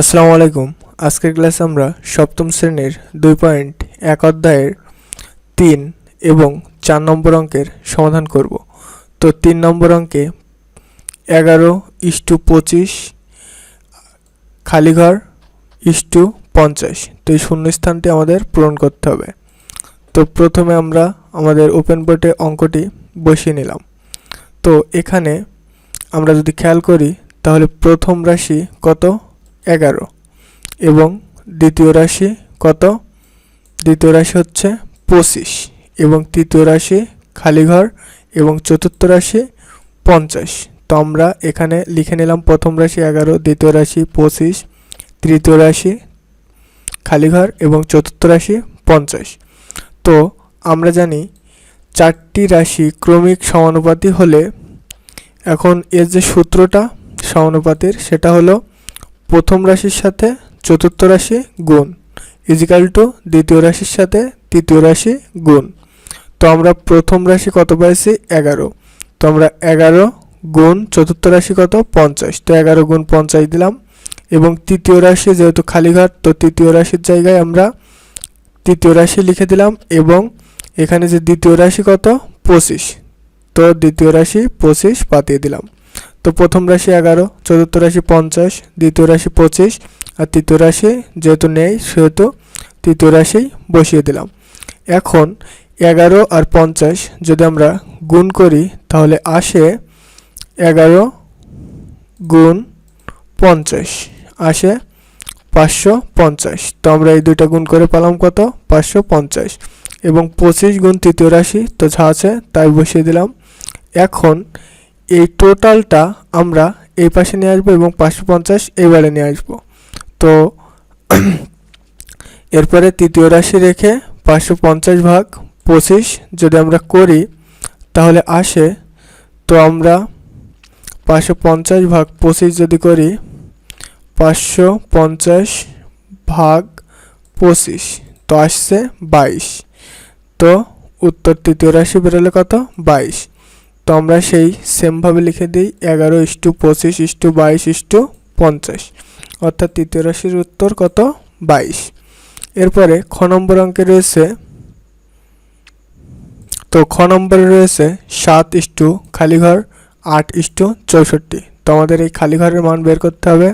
আসসালামু আলাইকুম। আজকের ক্লাসে আমরা সপ্তম শ্রেণির দুই পয়েন্ট এক অধ্যায়ের তিন এবং চার নম্বর অঙ্কের সমাধান করব। তো তিন নম্বর অঙ্কে এগারো ইস্টু পঁচিশ, খালিঘর ইস্টু পঞ্চাশ। তো এই শূন্যস্থানটি আমাদের পূরণ করতে হবে। তো প্রথমে আমরা আমাদের ওপেন বোর্ডে অঙ্কটি বসিয়ে নিলাম। তো এখানে আমরা যদি খেয়াল করি, তাহলে প্রথম রাশি কত? এগারো। এবং দ্বিতীয় রাশি কত? দ্বিতীয় রাশি হচ্ছে পঁচিশ। এবং তৃতীয় রাশি খালিঘর। এবং চতুর্থ রাশি পঞ্চাশ। তো আমরা এখানে লিখে নিলাম প্রথম রাশি এগারো, দ্বিতীয় রাশি পঁচিশ, তৃতীয় রাশি খালিঘর এবং চতুর্থ রাশি পঞ্চাশ। তো আমরা জানি চারটি রাশি ক্রমিক সমানুপাতি হলে এখন এর যে সূত্রটা সমানুপাতির সেটা হলো প্রথম রাশির সাথে চতুর্থ রাশি গুণ, ইজিক্যাল টু দ্বিতীয় রাশির সাথে তৃতীয় রাশি গুণ। তো আমরা প্রথম রাশি কত পাইছি? এগারো। তো আমরা এগারো গুণ চতুর্থ রাশি কত? পঞ্চাশ। তো এগারো গুণ পঞ্চাশ দিলাম। এবং তৃতীয় রাশি যেহেতু খালিঘাট, তো তৃতীয় রাশির জায়গায় আমরা তৃতীয় রাশি লিখে দিলাম এবং এখানে যে দ্বিতীয় রাশি কত? পঁচিশ। তো দ্বিতীয় রাশি পঁচিশ পাতিয়ে দিলাম। তো প্রথম রাশি এগারো, চতুর্থ রাশি পঞ্চাশ, দ্বিতীয় রাশি পঁচিশ, আর তৃতীয় রাশি যেহেতু নেই সেহেতু তৃতীয় রাশি বসিয়ে দিলাম। এখন এগারো আর পঞ্চাশ যদি আমরা গুণ করি, তাহলে আসে এগারো গুণ পঞ্চাশ, আসে পাঁচশো পঞ্চাশ। তো আমরা এই দুইটা গুণ করে পেলাম কত? পাঁচশো পঞ্চাশ। এবং পঁচিশ গুণ তৃতীয় রাশি তো যা আছে তাই বসিয়ে দিলাম। এখন এই টোটালটা আমরা এই পাশে নিয়ে আসব এবং পাঁচশো পঞ্চাশ এবারে নিয়ে আসব। তো এরপরে তৃতীয় রাশি রেখে পাঁচশো পঞ্চাশ ভাগ পঁচিশ যদি আমরা করি, তাহলে আসে, তো আমরা পাঁচশো পঞ্চাশ ভাগ পঁচিশ যদি করি, পাঁচশো পঞ্চাশ ভাগ পঁচিশ, তো আসছে বাইশ। তো উত্তর তৃতীয় রাশি বেরোলে কত? বাইশ। তো আমরা সেই সেমভাবে লিখে দিই এগারো ইস্টু পঁচিশ ইস্টু বাইশ ইস্টু পঞ্চাশ। অর্থাৎ তৃতীয় রাশির উত্তর কত? বাইশ। এরপরে খ নম্বর অঙ্কে রয়েছে, তো খ নম্বরে রয়েছে সাত ইস্টু খালিঘর, আট ইস্টু চৌষট্টি। তো আমাদের এই খালিঘরের মান বের করতে হবে।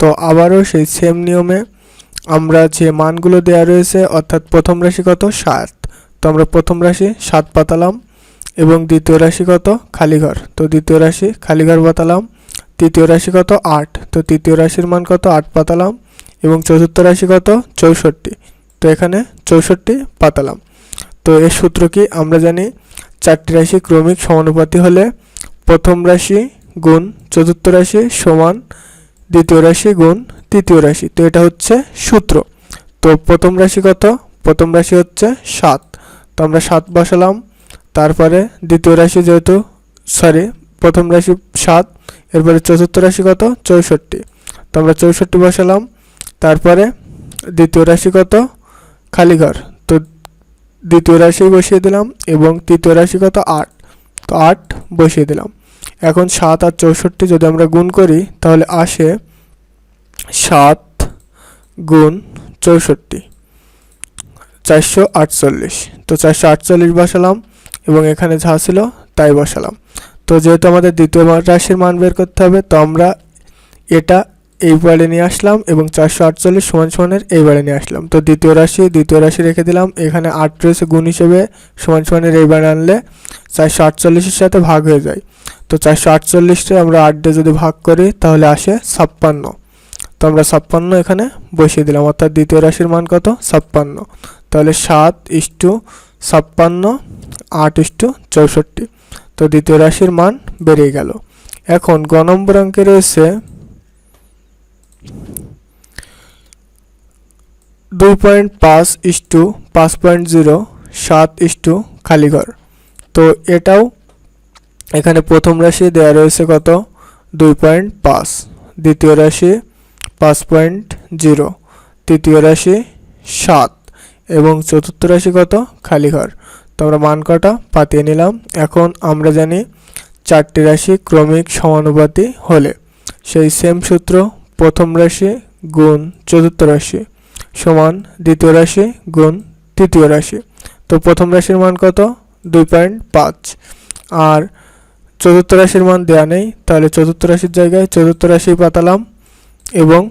তো আবারও সেই সেম নিয়মে আমরা যে মানগুলো দেওয়া রয়েছে, অর্থাৎ প্রথম রাশি কত? সাত। তো আমরা প্রথম রাশি সাত পাতালাম। এবং দ্বিতীয় রাশি কত? খালিঘর। তো দ্বিতীয় রাশি খালিঘর পাতালাম। তৃতীয় রাশি কত? আট। তো তৃতীয় রাশির মান কত? আট পাতালাম। এবং চতুর্থ রাশি কত? চৌষট্টি। তো এখানে চৌষট্টি পাতালাম। তো এর সূত্র কি? আমরা জানি চারটি রাশি ক্রমিক সমানুপাতি হলে প্রথম রাশি গুণ, চতুর্থ রাশি সমান, দ্বিতীয় রাশি গুণ, তৃতীয় রাশি। তো এটা হচ্ছে সূত্র। তো প্রথম রাশি কত? প্রথম রাশি হচ্ছে সাত। তো আমরা সাত বসালাম। তারপরে দ্বিতীয় রাশি যেহেতু সরি প্রথম রাশি সাত, এরপরে চতুর্থ রাশি কত? চৌষট্টি। তো আমরা চৌষট্টি বসালাম, তারপরে দ্বিতীয় রাশি কত? খালিঘর তো দ্বিতীয় রাশি বসিয়ে দিলাম এবং তৃতীয় রাশি কত? আট। তো আট বসিয়ে দিলাম। এখন সাত আর চৌষট্টি যদি আমরা গুণ করি, তাহলে আসে সাত গুণ চৌষট্টি, চারশো আটচল্লিশ। তো চারশো আটচল্লিশ বসালাম এবং এখানে যা ছিল, তাই বসালাম। তো যেহেতু আমাদের দ্বিতীয় রাশির মান বের করতে হবে, তো আমরা এটা এইবারে নিয়ে আসলাম এবং চারশো আটচল্লিশ সমান সমানের এইবারে নিয়ে আসলাম। তো দ্বিতীয় রাশি দ্বিতীয় রাশি রেখে দিলাম। এখানে আট রয়েছে গুণ হিসেবে সমান সমানের এইবারে আনলে চারশো আটচল্লিশের সাথে ভাগ হয়ে যায়। তো চারশো আটচল্লিশটা আমরা আট যদি ভাগ করি, তাহলে আসে ছাপ্পান্ন। তো আমরা ছাপ্পান্ন এখানে বসিয়ে দিলাম, অর্থাৎ দ্বিতীয় রাশির মান কত? ছাপ্পান্ন। তাহলে সাত ইস্টু ছাপ্পান্ন আট ইস্টু চৌষট্টি। তো দ্বিতীয় রাশির মান বেড়ে গেল। এখন গ নম্বর অঙ্কে রয়েছে দুই পয়েন্ট পাঁচ ইস্টু পাঁচ পয়েন্ট জিরো, সাত ইস্টু খালিঘর। তো এটাও এখানে প্রথম রাশি দেওয়া রয়েছে কত? দুই পয়েন্ট পাঁচ। দ্বিতীয় রাশি পাঁচ পয়েন্ট জিরো। তৃতীয় রাশি সাত। এবং চতুর্থ রাশি কত? খালিঘর। তো আমরা মান কটা? পাতিয়ে নিলাম। এখন আমরা জানি চারটি রাশি ক্রমিক সমানুপাতি হলে। সেই সেম সূত্র প্রথম রাশি গুণ চতুর্থ রাশি সমান দ্বিতীয় রাশি গুণ তৃতীয় রাশি। তো প্রথম রাশির মান কত? দুই পয়েন্ট পাঁচ। আর চতুর্থ রাশির মান দেওয়া নেই, তাহলে চতুর্থ রাশির জায়গায় চতুর্থ রাশি পাতালাম এবং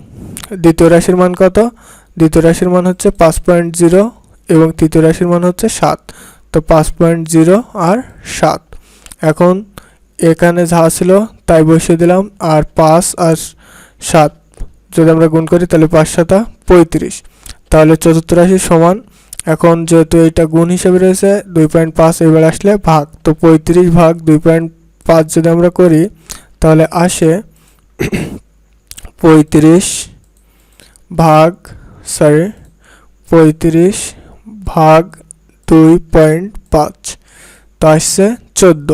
দ্বিতীয় রাশির মান কত? দ্বিতীয় রাশির মান হচ্ছে পাঁচ পয়েন্ট জিরো এবং তৃতীয় রাশির মান হচ্ছে সাত। তো পাঁচ পয়েন্ট জিরো আর সাত। এখন এখানে যা ছিল তাই বসিয়ে দিলাম, আর পাঁচ আর সাত যদি আমরা গুণ করি তাহলে পাঁচ সাতা পঁয়ত্রিশ। তাহলে চতুর্থ রাশি সমান, এখন যেহেতু এটা গুণ হিসেবে রয়েছে, দুই পয়েন্ট পাঁচ এবার আসলে ভাগ। তো পঁয়ত্রিশ ভাগ দুই পয়েন্ট পাঁচ যদি আমরা করি, তাহলে আসে পঁয়ত্রিশ ভাগ সরি পঁয়ত্রিশ ভাগ দুই পয়েন্ট পাঁচ। তো আসছে চোদ্দ।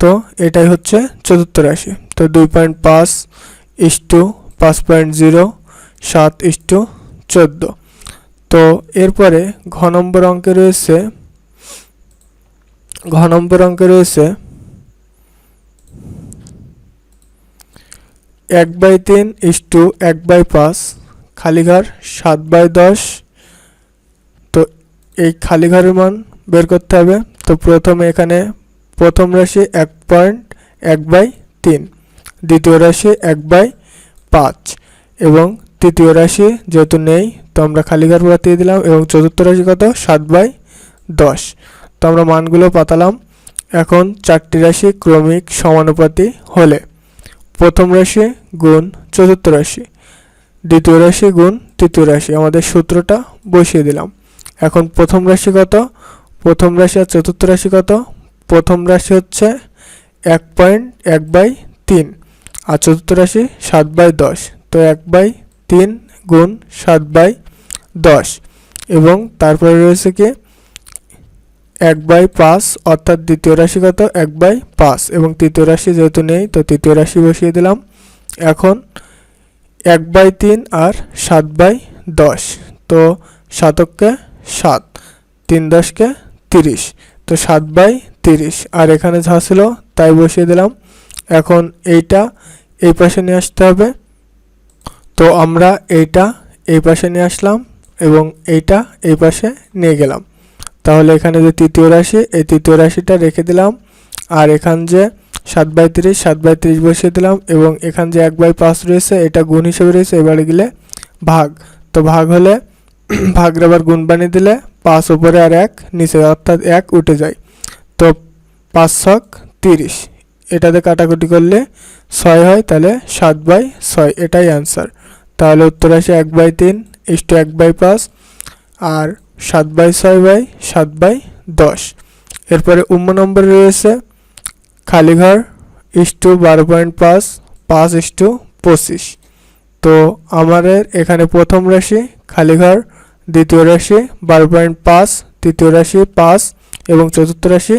তো এটাই হচ্ছে চতুর্থ রাশি। তো দুই পয়েন্ট পাঁচ ইস্টু পাঁচ পয়েন্ট জিরো, সাত ইস্টু চোদ্দ। তো এরপরে ঘ নম্বর অঙ্কে রয়েছে, ঘ নম্বর অঙ্কে রয়েছে এক বাই তিন ইস্টু এক বাই পাঁচ খালিঘর সাত বাই দশ এই খালিঘরের মান বের করতে হবে। তো প্রথমে এখানে প্রথম রাশি এক পয়েন্ট, এক বাই তিন। দ্বিতীয় রাশি এক বাই পাঁচ। এবং তৃতীয় রাশি যেহেতু নেই, তো আমরা খালি ঘর বাতিয়ে দিলাম এবং চতুর্থ রাশি কত? সাত বাই দশ। তো আমরা মানগুলো পাতালাম। এখন চারটি রাশি ক্রমিক সমানুপাতি হলে প্রথম রাশি গুণ চতুর্থ রাশি, দ্বিতীয় রাশি গুণ তৃতীয় রাশি। আমাদের সূত্রটা বসিয়ে দিলাম। এখন প্রথম রাশি কত? প্রথম রাশি আর চতুর্থ রাশি কত? প্রথম রাশি হচ্ছে এক পয়েন্ট এক বাই তিন আর চতুর্থ রাশি সাত বাই দশ। তো এক বাই তিন গুণ সাত বাই দশ। এবং তারপরে রয়েছে কি? এক বাই পাঁচ, অর্থাৎ দ্বিতীয় রাশি কত? এক বাই পাঁচ। এবং তৃতীয় রাশি যেহেতু নেই, তো তৃতীয় রাশি বসিয়ে দিলাম। এখন এক বাই তিন আর সাত বাই দশ। তো সাতককে সাত। তিন দশকে তিরিশ। তো সাত বাই তিরিশ। আর এখানে যা ছিল, তাই বসিয়ে দিলাম। এখন এইটা এই পাশে নিয়ে আসতে হবে। তো আমরা এইটা এই পাশে নিয়ে আসলাম এবং এইটা এই পাশে নিয়ে গেলাম। তাহলে এখানে যে তৃতীয় রাশি, এই তৃতীয় রাশিটা রেখে দিলাম। আর এখান যে সাত বাই তিরিশ, সাত বাই তিরিশ বসিয়ে দিলাম এবং এখান যে এক বাই পাঁচ রয়েছে, এটা গুণ হিসেবে রয়েছে, এবারে গেলে ভাগ। তো ভাগ হলে ভাগের আবার গুণ বানিয়ে দিলে পাঁচ উপরে আর এক, নিচে অর্থাৎ এক উঠে যায়। তো পাঁচ ছক তিরিশ। এটাতে কাটাকুটি করলে ছয় হয়, তাহলে সাত বাই ছয়, এটাই অ্যান্সার তাহলে উত্তর আসে এক বাই তিন ইস্টু এক বাই পাঁচ, আর সাত বাই ছয় বাই সাত বাই দশ। এরপরে উম্ম নম্বর রয়েছে খালিঘর ইস্টু বারো পয়েন্ট পাঁচ পাঁচ ইস্টু পঁচিশ। তো আমাদের এখানে প্রথম রাশি খালিঘর দ্বিতীয় রাশি বারো পয়েন্ট পাঁচ, তৃতীয় রাশি পাঁচ এবং চতুর্থ রাশি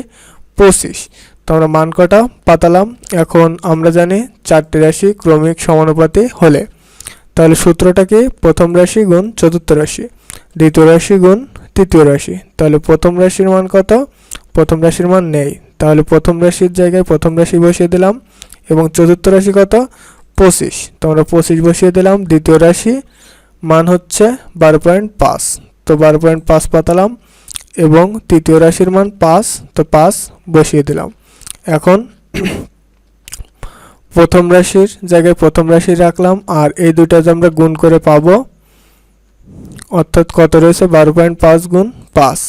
পঁচিশ। তো আমরা মান কটা পাতালাম। এখন আমরা জানি চারটি রাশি ক্রমিক সমানুপাতি হলে। তাহলে সূত্রটা কি? প্রথম রাশি গুণ চতুর্থ রাশি, দ্বিতীয় রাশি গুণ তৃতীয় রাশি। তাহলে প্রথম রাশির মান কত? প্রথম রাশির মান নেই। তাহলে প্রথম রাশির জায়গায় প্রথম রাশি বসিয়ে দিলাম এবং চতুর্থ রাশি কত? পঁচিশ। তো আমরা পঁচিশ বসিয়ে দিলাম। দ্বিতীয় রাশি মান হচ্ছে বারো পয়েন্ট পাঁচ। তো বারো পয়েন্ট পাঁচ পাতালাম এবং তৃতীয় রাশির মান পাঁচ, তো পাঁচ বসিয়ে দিলাম। এখন প্রথম রাশির জায়গায় প্রথম রাশি রাখলাম আর এই দুটো যে আমরা গুণ করে পাবো, অর্থাৎ কত রয়েছে? বারো পয়েন্ট পাঁচ গুণ পাঁচ।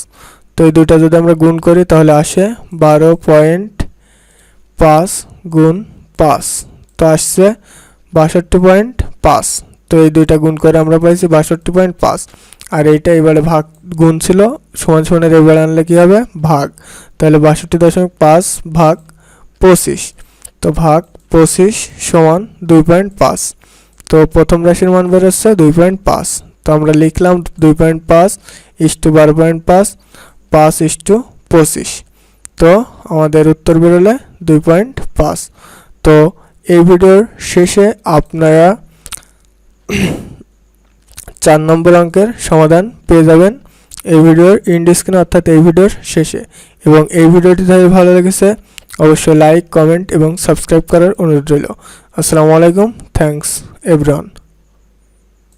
তো এই দুটো যদি আমরা গুণ করি তাহলে আসে বারো পয়েন্ট পাঁচ গুণ পাঁচ। তো আসছে বাষট্টি পয়েন্ট পাঁচ। তো এই দুইটা গুণ করে আমরা পাইছি বাষট্টি পয়েন্ট পাঁচ। আর এইটা এবারে ভাগ গুণ ছিল, সমান সমানের এবারে আনলে কী হবে? ভাগ। তাহলে বাষট্টি দশমিক পাঁচ ভাগ পঁচিশ। তো ভাগ পঁচিশ সমান দুই পয়েন্ট পাঁচ। তো প্রথম রাশির মান বেরোচ্ছে দুই পয়েন্ট পাঁচ। তো আমরা লিখলাম দুই পয়েন্ট পাঁচ ইস্টু বারো পয়েন্ট পাঁচ পাঁচ ইস্টু পঁচিশ। তো আমাদের উত্তর বেরোলে দুই পয়েন্ট পাঁচ। তো এই ভিডিওর শেষে আপনারা চার নম্বর অঙ্কের সমাধান পেয়ে যাবেন। এই ভিডিওর ইন্ড স্ক্রিন অর্থাৎ এই ভিডিওর শেষে। এবং এই ভিডিওটি যদি ভালো লেগেছে, অবশ্যই লাইক কমেন্ট এবং সাবস্ক্রাইব করার অনুরোধ রইল। আসসালামু আলাইকুম থ্যাংকস এভরিওয়ান